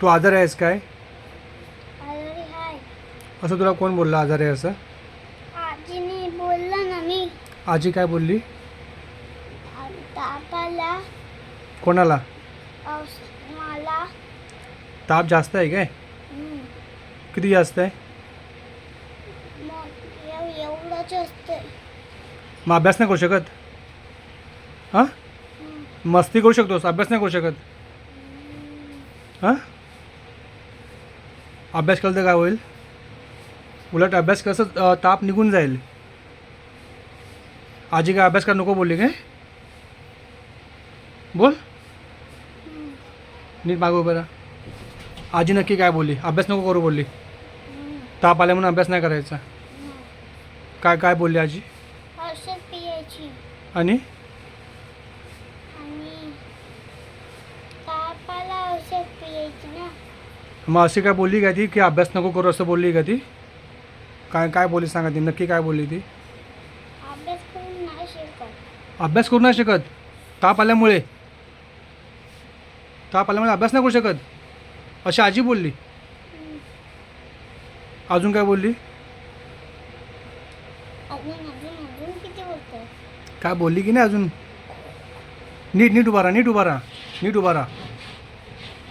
तू आजारी आहेस काय? आजारी हाय. असं तुला कोण बोललं आजारी आहे असं? आजीने बोललं ना मी. आजी काय बोलली? आ- कोणाला? मला. ताप जास्त आहे काय? हम्म. किती जास्त आहे? मग एव- एवढंच असते मग अभ्यास नाही करू शकत? हां? मस्ती करू शकतोस? अभ्यास नाही करू शकत? हां? अभ्यास केला तर काय होईल? उलट अभ्यास कसं ताप निघून जाईल. आजी काय अभ्यास करा नको बोलली काय? बोल. नीट मागू बरं आजी नक्की काय बोलली? अभ्यास नको करू बोलली. ताप आल्या म्हणून अभ्यास नाही करायचा. काय काय बोलली आजी? औषध आणि तापाला औषध पियायची ना मग अशी काय बोलली का ती? की अभ्यास नको करू असं बोलली का ती? काय काय बोलली सांगा ती? नक्की काय बोलली ती? अभ्यास करून नाही शिकत. अभ्यास करू नाही शकत? ताप आल्यामुळे? ताप आल्यामुळे अभ्यास नाही करू शकत? अशी आजी बोलली. अजून काय बोलली? अजून अजून अजून किती बोलतोय? काय बोलली की नाही अजून? नीट नीट उभा राहा नीट उभा राहा नीट उभा राहा.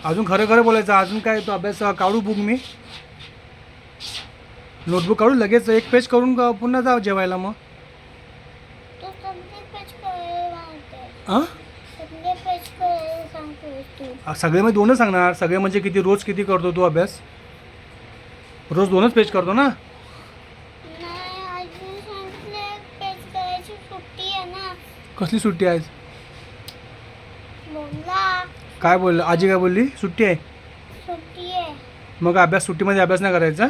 अजून खरं खरं बोलायचं अजून काय तो अभ्यास काढू बुक मी. नोटबुक काढू लगेच एक पेज करून पुन्हा जा जेवायला मग. तू सगळे हां मी दोनच सांगणार. सगळे म्हणजे किती रोज किती करतो तू अभ्यास? रोज दोनच पेज करतो ना? कसली सुट्टी आहे? काय बोललं? आजी काय बोलली? सुट्टी आहे? सुट्टी आहे. मग अभ्यास सुट्टीमध्ये अभ्यास नाही करायचा?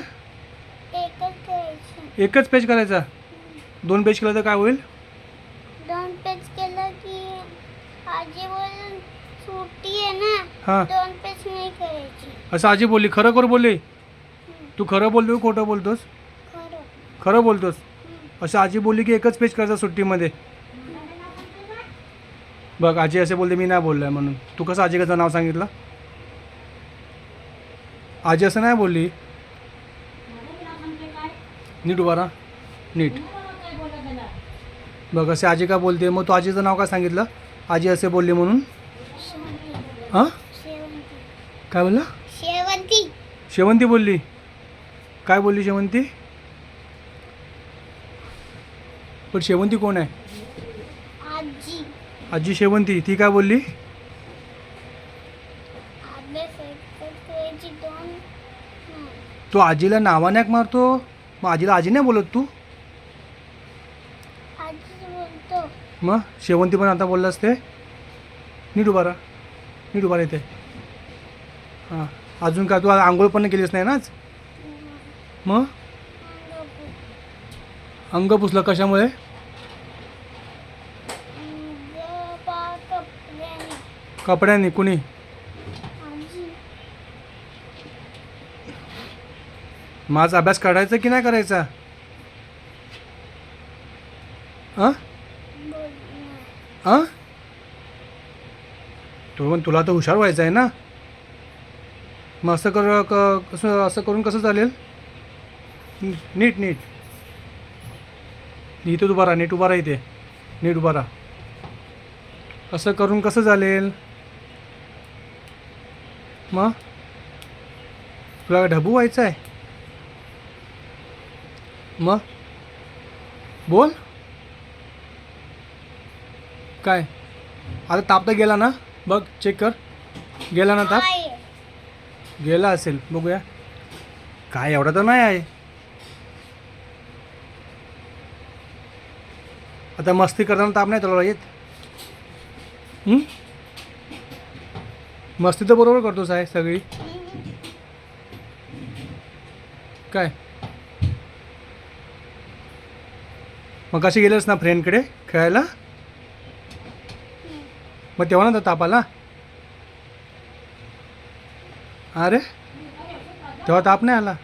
एकच करायची. एकच पेज करायचा? दोन पेज केलं तर काय होईल? दोन पेज केलं की आजी बोल सुट्टी आहे ना. हां. दोन पेज नाही करायची. असं आजी बोलली खरं खरं बोलली तू खरं बोलतो खोटं बोलतोस? खरं. खरं बोलतोस. असं आजी बोलली की एकच पेज करायचा सुट्टीमध्ये. बघ आजी असे बोलते मी नाही बोललोय म्हणून. तू कसं आजीचं नाव सांगितलं? आजी असं नाही बोलली? नीट उभा राहा. नीट. बघ असे आजी का बोलते? मग तू आजीचं नाव काय सांगितलं? आजी असे बोलली म्हणून? हां? काय बोलला? शेवंती. शेवंती बोलली. काय बोलली शेवंती? पण शेवंती कोण आहे? आजी. आजी शेवंती ती काय बोलली. तू आजीला नावाने मारतो? मग आजीला आजी नाही बोलत तू? मग शेवंती पण आता बोललास ते? नीट उभा राहा. नीट उभा राहा इथे हां. अजून काय तू आंघोळ पण केलीस नाही ना आज? मग? अंग पुसलं कशामुळे? कपड्याने कपड्यांनी कुणी माझा अभ्यास करायचा की नाही करायचा? हां तो पण तुला तर हुशार व्हायचं आहे ना? मग असं कर क- कसं असं करून कसं चालेल? नीट नीट. नीट इथं उभा राहा नीट उभा राहा इथे. नीट उभा राहा. असं करून कसं चालेल? मग? तुला ढबू व्हायचं आहे? मग? बोल. काय? आता ताप तर गेला ना? बघ चेक कर. गेला ना ताप? गेला असेल. बघूया. काय एवढा तर नाही आहे. आता मस्ती करताना ताप नाही तुला येत. हं? मस्ती तर बरोबर करतोस आहे सगळी. काय? मग कशी गेलेस ना फ्रेंडकडे खेळायला? मग तेव्हा ना ताप आला अरे तेव्हा ताप नाही आला?